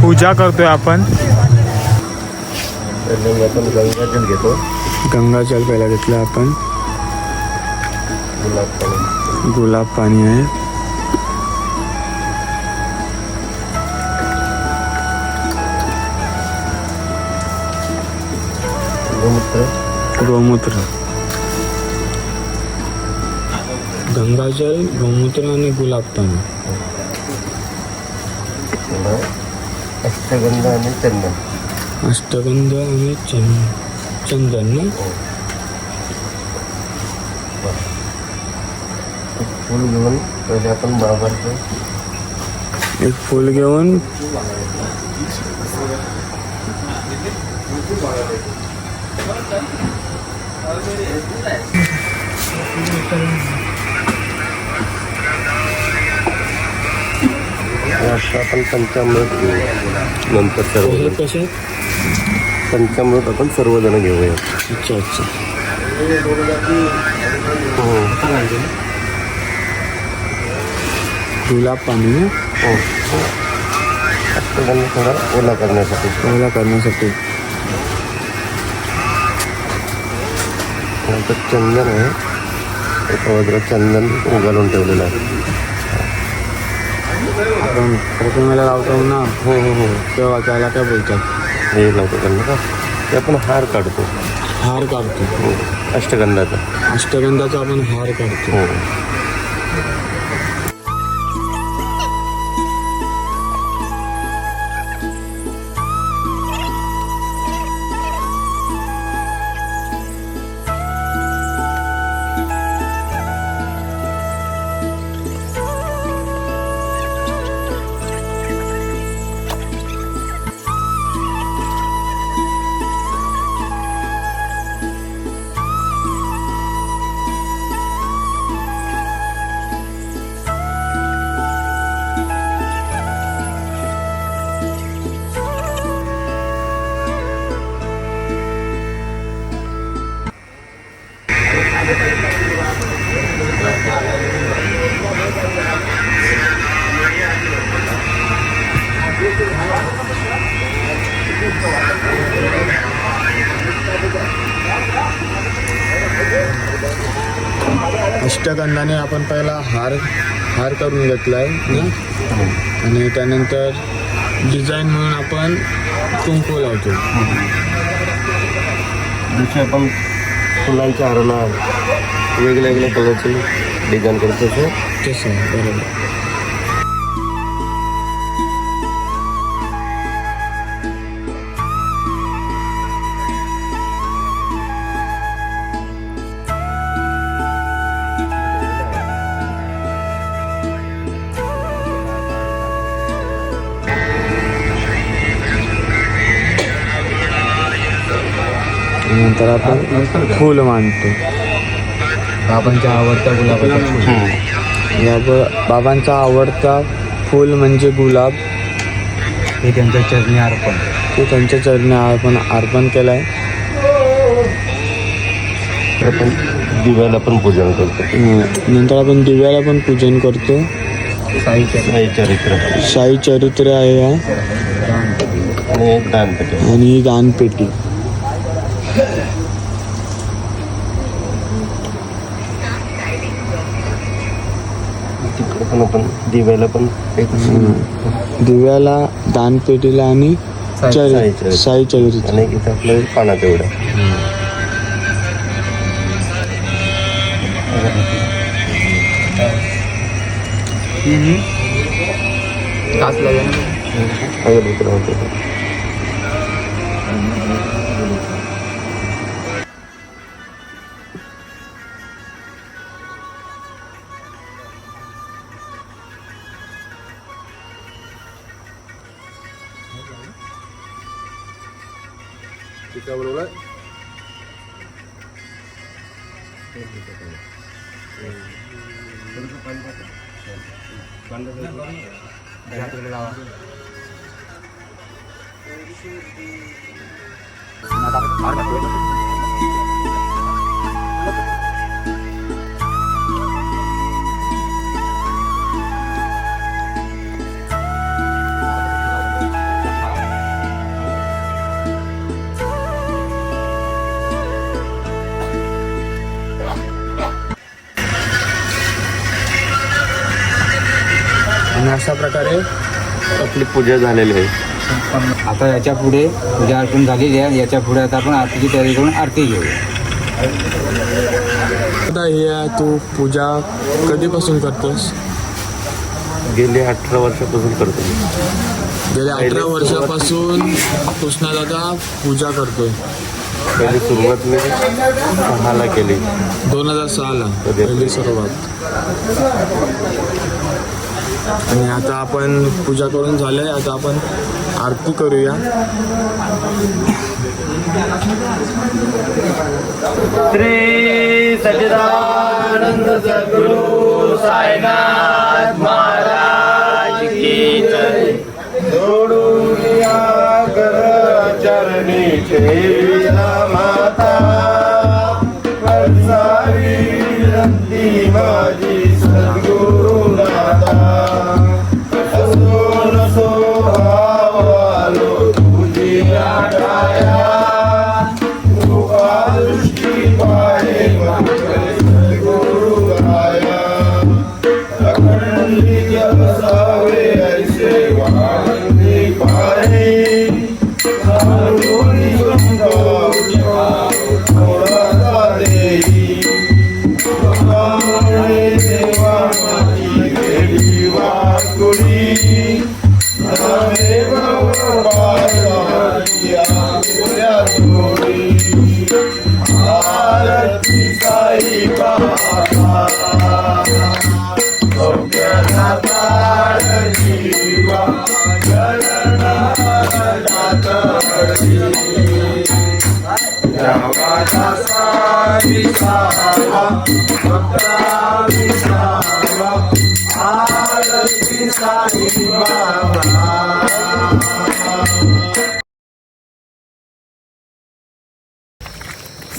पूजा तर आपण गंगाजल घेतो गंगाजल पहिला घेतलं आपण गुलाब पाणी गुलाब पाणी आहे गोमूत्र। गोमूत्र गंगाजल गोमूत्र आणि गुलाब पाणी अष्टगंध आणि चंदन. अष्टगंध आणि चंद चंदन ना? एक फूल घेऊन पहिले आपण बाबांचं एक फूल घेऊन आता आपण पंचामृत घेऊ नंतर सर्व कसे पंचामृत आपण सर्वजण घेऊया. अच्छा अच्छा. हो गुलाब पाणी? हो. थोडा ओला करण्यासाठी. पहिला करण्यासाठी. नंतर चंदन आहे. एका बाजूला चंदन उघडून ठेवलेलं आहे. आपण प्रतिमेला लावतो ना. हो हो हो. तेव्हा त्याला काय बोलतात? हे लावतो त्यांना का? ते आपण हार काढतो. हार काढतो. हो. अष्टगंधाचा. अष्टगंधाचा आपण हार काढतो. हो. अष्टगंधाने आपण पहिला हार हार करून घेतला आहे ना आणि त्यानंतर डिझाईन म्हणून आपण कुंकू लावतो. जसे आपण फुलांच्या हाराला वेगळ्या वेगळ्या कलरचे डिझाईन करतो तसं बरोबर. नंतर आपण फूल मांडतो बाबांच्या आवडता गुलाबाचा फूल. या ब- बाबांचा आवडता फूल म्हणजे गुलाब. हे त्यांच्या चरणी अर्पण. ते त्यांच्या चरणी आपण अर्पण केलं आहे आपण दिव्याला पण पूजन करतो. नंतर आपण दिव्याला पण पूजन करतो. साई चरित्र. साई चरित्र. आहे आणि एक दानपेटी. आणि दानपेटी. पण आपण दिव्याला पण एक दिव्याला दानपेटीला आणि साई चरि आणि इथं आपलं पाना तेवढं लावतो Kita berulat. Bandar Bandar Bandar Bandar अशा प्रकारे आपली पूजा झालेली आहे. आता याच्यापुढे पूजा अर्पण झालेली आहे. याच्यापुढे आता आपण आरतीची तयारी करून आरती घेऊया. आता हे आहे, तू पूजा कधीपासून करतोस? गेली अठरा वर्षापासून करतो. गेल्या अठरा वर्षापासून कृष्णादादा पूजा करतोय. पहिली सुरुवात मी सहाला केली. दोन हजार सहाला पहिली सुरुवात. आणि आता आपण पूजा करून झालंय. आता आपण आरती करूया. श्री सच्चिदानंद सद्गुरु साईनाथ महाराज की जय. जोडूया कर चरणी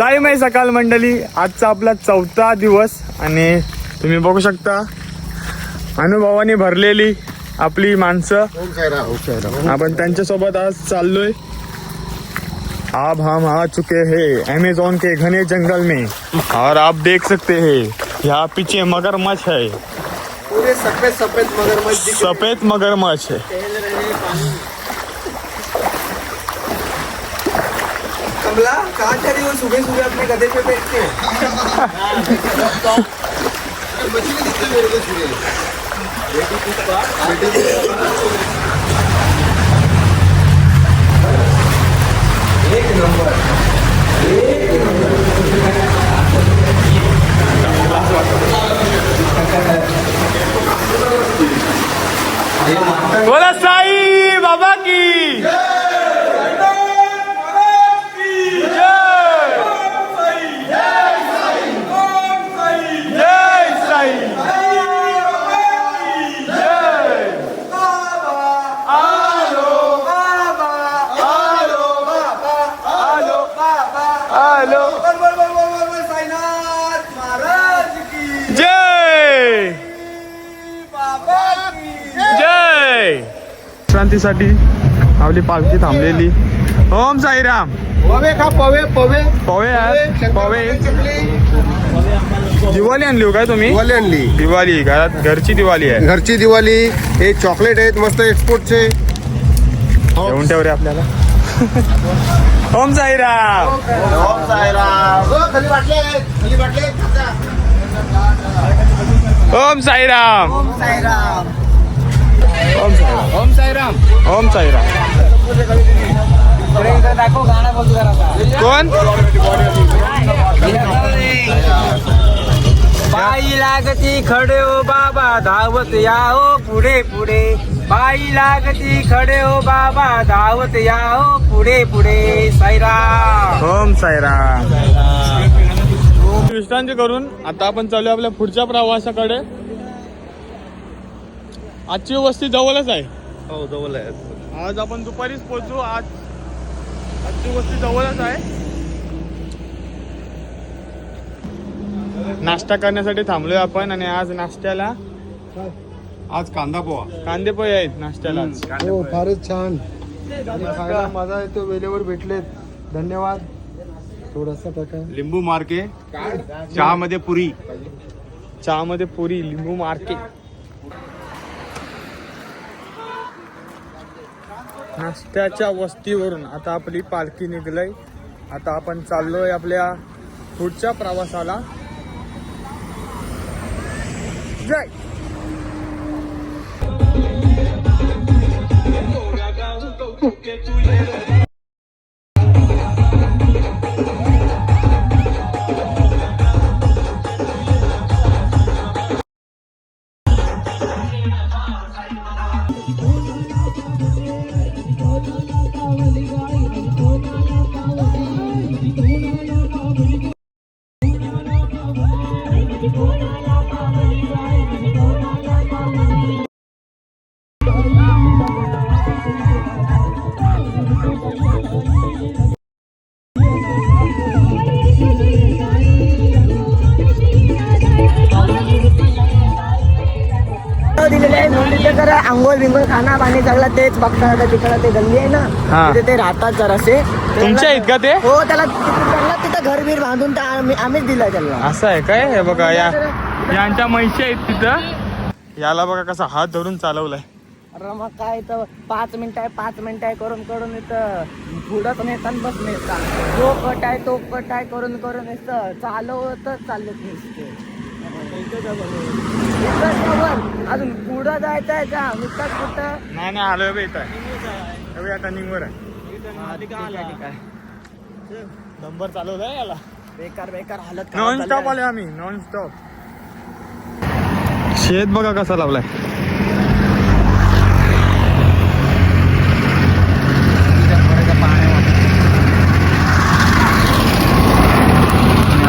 साईमय सकाळ मंडळी. आजचा आपला चौथा दिवस आणि तुम्ही बघू शकता अनुभवाने भरलेली आपली माणसं. आपण त्यांच्यासोबत आज चाललोय. अब हम आ चुके हैं अमेजोन के घने जंगल में. और आप देख सकते हैं यहाँ पीछे मगरमच्छ है. पूरे सफेद सफेद मगरमच्छ सफेद मगरमच्छ है। कमला कहाँ जा रही हो सुबह सुबह अपने गधे पे बैठ के एक नंबर बोला साई बाबा की। क्रांतीसाठी आपली पालखी थांबलेली. ओम साईराम. पवे खा पवे पवे? पवे पवे दिवाळी आणली हो काय तुम्ही? दिवाळी आणली. दिवाळी घरात घरची दिवाळी आहे. घरची दिवाळी हे चॉकलेट आहेत मस्त एक्सपोर्टचे घेऊन ठेव रे आपल्याला. ओम साईराम. ओम साईराम. ओम साईराम. ओम साईराम. ओम साईराम ओम साईराम ओम साईराम कोण? बाई लागती खडे हो बाबा धावत या हो पुढे पुढे. बाई लागती खडे हो बाबा धावत या हो पुढे. पुढे साईरा ओम साईराम विश्रांती करून आता आपण चालू आपल्या पुढच्या प्रवासाकडे. आजची वस्ती जवळच आहे. हो जवळ आहे. आज आपण दुपारीच पोहोचू आज आजची वस्ती जवळच आहे. नाश्ता करण्यासाठी थांबलोय आपण आणि आज नाश्त्याला आज कांदा पोहा कांदे पोहे आहेत नाश्त्याला आज. हो फारच छान. खायला मजा येतो वेळेवर भेटलेत. धन्यवाद. थोडासा प्रकार. लिंबू मार्के. चहामध्ये पुरी. चहामध्ये पुरी लिंबू मार्के. नाश्त्याच्या वस्तीवरून आता आपली पालखी निघलंय. आता आपण चाललोय आपल्या पुढच्या प्रवासाला. जय! तर आंघोळ बिंघोळ खाना पाणी सगळं तेच बघता आता तिकडं ते गल्ली आहे हा. ना तिथे ते राहतात जरासे. तुमच्या आहेत का ते? हो त्याला तिथे- त्यांना तिथं घर बीर बांधून आम्ही आम्हीच दिलं त्याला. असं आहे काय? हे बघा या. यांच्या म्हशी आहेत तिथं. याला बघा कसा हात धरून चालवलाय. अरे मग काय इथं पाच मिनिट आहे पाच मिनिट आहे करून करून इथं पुढं नेतात बस नेतात तो कट आहे तो कट आहे करून करून इथं चालवतच चाललेत नुसते. अजून पुढं जायचं आहे का? नुसतं कुठं? नाही नाही आलोय बे इथं. या टर्निंगवर आहे. नंबर चालवलाय याला. बेकार बेकार हालत नॉन स्टॉप. आलोय आम्ही नॉन स्टॉप शेत बघा कसा लावलाय.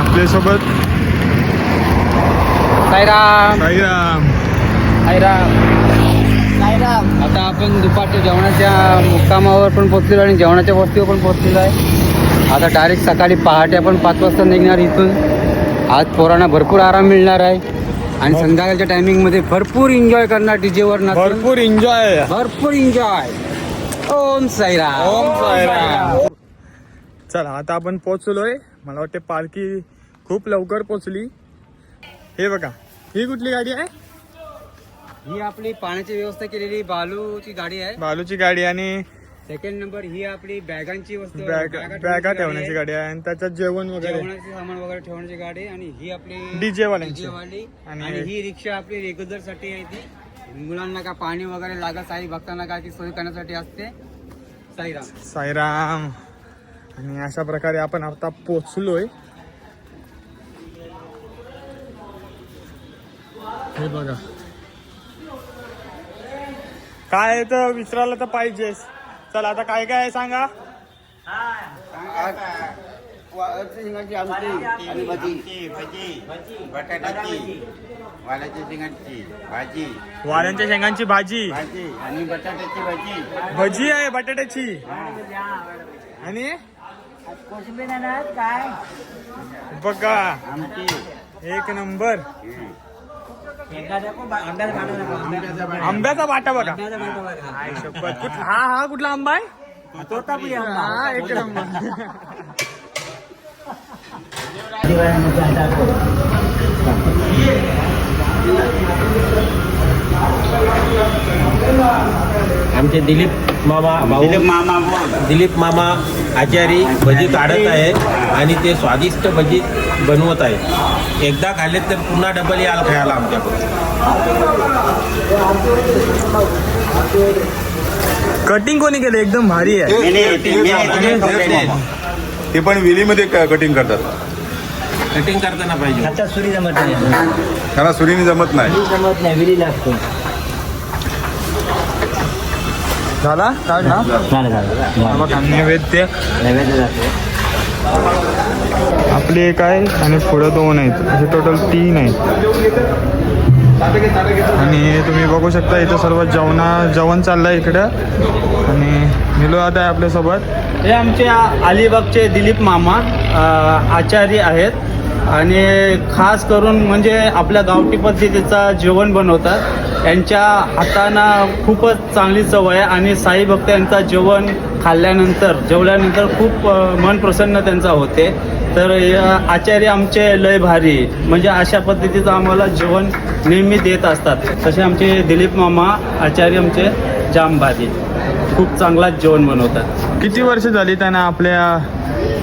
आपल्यासोबत साईराम. साईराम. साईराम. साईराम. आता आपण दुपारच्या जेवणाच्या मुक्कामावर पण पोहोचलेलो आणि जेवणाच्या वस्तीवर पण पोहोचलेलो आहे. आता डायरेक्ट सकाळी पहाटे आपण पाच वाजता निघणार इथून. आज पोरांना भरपूर आराम मिळणार आहे. आणि संध्याकाळच्या टायमिंगमध्ये भरपूर एन्जॉय करणार डीजेवर नाचून. भरपूर एन्जॉय भरपूर एन्जॉय ओम साईराम. ओम साईराम. चला आता आपण पोहोचलोय. मला वाटते पालखी खूप लवकर पोहोचली. हे बघा ही कुठली गाडी आहे? ही आपली पाण्याची व्यवस्था केलेली बालूची गाडी आहे. बालूची गाडी आणि सेकंड नंबर ही आपली बॅगांची वस्तू बॅग बॅगा ठेवण्याची गाडी आहे आणि त्याच्यात जेवण वगैरे. जेवणाचे सामान वगैरे ठेवण्याची गाडी आणि ही आपली डीजे वाली आणि- ही रिक्षा आपली रेग्युलरसाठी आहे ती. मुलांना का पाणी वगैरे लागत आहे भक्तांना का ती सोय करण्यासाठी असते. साईराम. साईराम. आणि अशा प्रकारे आपण आता पोचलोय हे बघा. काय तर विसरायला तर पाहिजेस. चल आता काय काय आहे सांगा? आमटी भजी बटाट्याची वालाच्या भाजी वाऱ्यांच्या शेंगांची भाजी. भाजी आणि बटाट्याची भाजी भजी आहे बटाट्याची. आणि? कोशिंबीर काय बघा. आमटी एक नंबर. आंब्याचा बाटा बघा. कुठला- हा हा कुठला आंबा आहे? तोतापुरी हा एक नंबर. आमचे दिलीप मामा भाऊ दिलीप मामा दिलीप मामा आचारी भजी काढत आहे. आणि ते स्वादिष्ट भजी बनवत आहे एकदा खाल्ले तर पुन्हा डबल याल खायला आमच्याकडे कटिंग कोणी केलं? एकदम भारी आहे. ते- पण विलीमध्ये कटिंग करतात. कटिंग करताना पाहिजे. आता सुरी जमत नाही. त्यांना सुरीने जमत नाही. जमत नाही विली लागतो. झाला? काढला झालं. नैवेद्य. नैवेद्य जातो आपले एक आहे आणि पुढं दोन आहेत. असे टोटल तीन आहेत. आणि तुम्ही बघू शकता इथं सर्व जेवणा जेवण चाललंय इकडं. आणि निलो आता आहे आपल्यासोबत. हे आमचे अलिबागचे दिलीप मामा आचार्य आहेत. आणि खास करून म्हणजे आपल्या गावठी पद्धतीचा जेवण बनवतात. यांच्या हातांना खूपच चांगली चव आहे आणि साई भक्त यांचा जेवण खाल्ल्यानंतर जेवल्यानंतर खूप मन प्रसन्न त्यांचा होते. तर आचार्य आमचे लय भारी म्हणजे अशा पद्धतीचं आम्हाला जेवण नेहमी देत असतात. तसे आमचे दिलीप मामा आचार्य आमचे जाम भारी खूप चांगलाच जेवण बनवतात. किती वर्ष झाली त्यांना आपल्या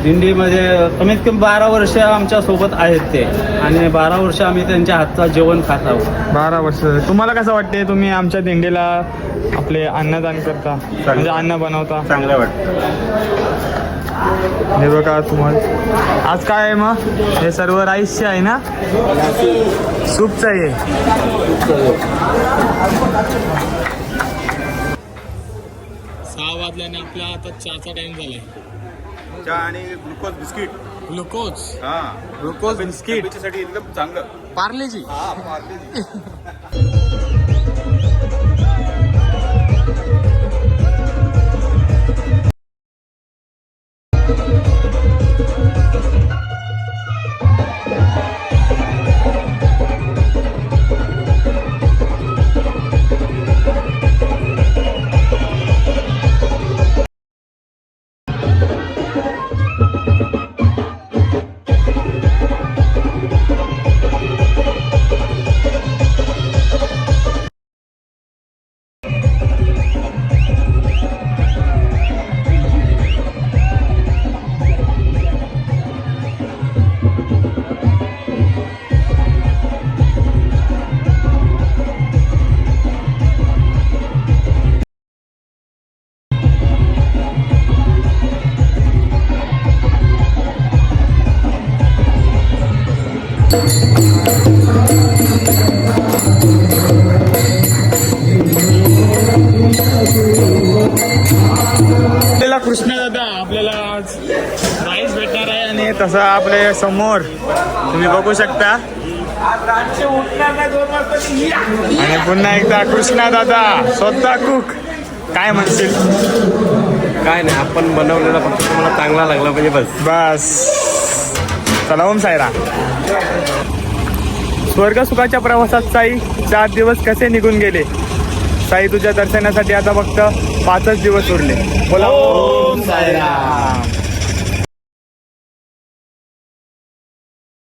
दिंडीमध्ये कमीत कमी बारा वर्ष आमच्यासोबत आहेत ते. आणि बारा वर्ष आम्ही त्यांच्या हातचा जेवण खात आहोत. बारा वर्ष झाली. तुम्हाला कसं वाटते तुम्ही आमच्या दिंडीला आपले अन्नदान करता? म्हणजे अन्न बनवता? चांगलं वाटतं. हे बघा तुम्हाला. आज काय आहे मग? हे सर्व राईसचे आहे ना? सूपचं आहे. वाजल्याने आपला आता चहाचा टाइम झालाय. चहा आणि ग्लुकोज बिस्किट ग्लुकोज हा. ग्लुकोज बिस्किटसाठी एकदम चांगलं. पार्लेजी. आपल्याला आणि तसं आपल्यासमोर तुम्ही बघू शकता. आणि पुन्हा एकदा कृष्णा दादा स्वतः कुक काय म्हणशील? काय नाही आपण बनवलेला फक्त तुम्हाला चांगला लागला पाहिजे बस. बस. चला ओम सायरा स्वर्ग सुखाच्या प्रवासात साई चार दिवस कसे निघून गेले? साई तुझ्या दर्शनासाठी आता फक्त पाचच दिवस उरले. बोला. ओम साईराम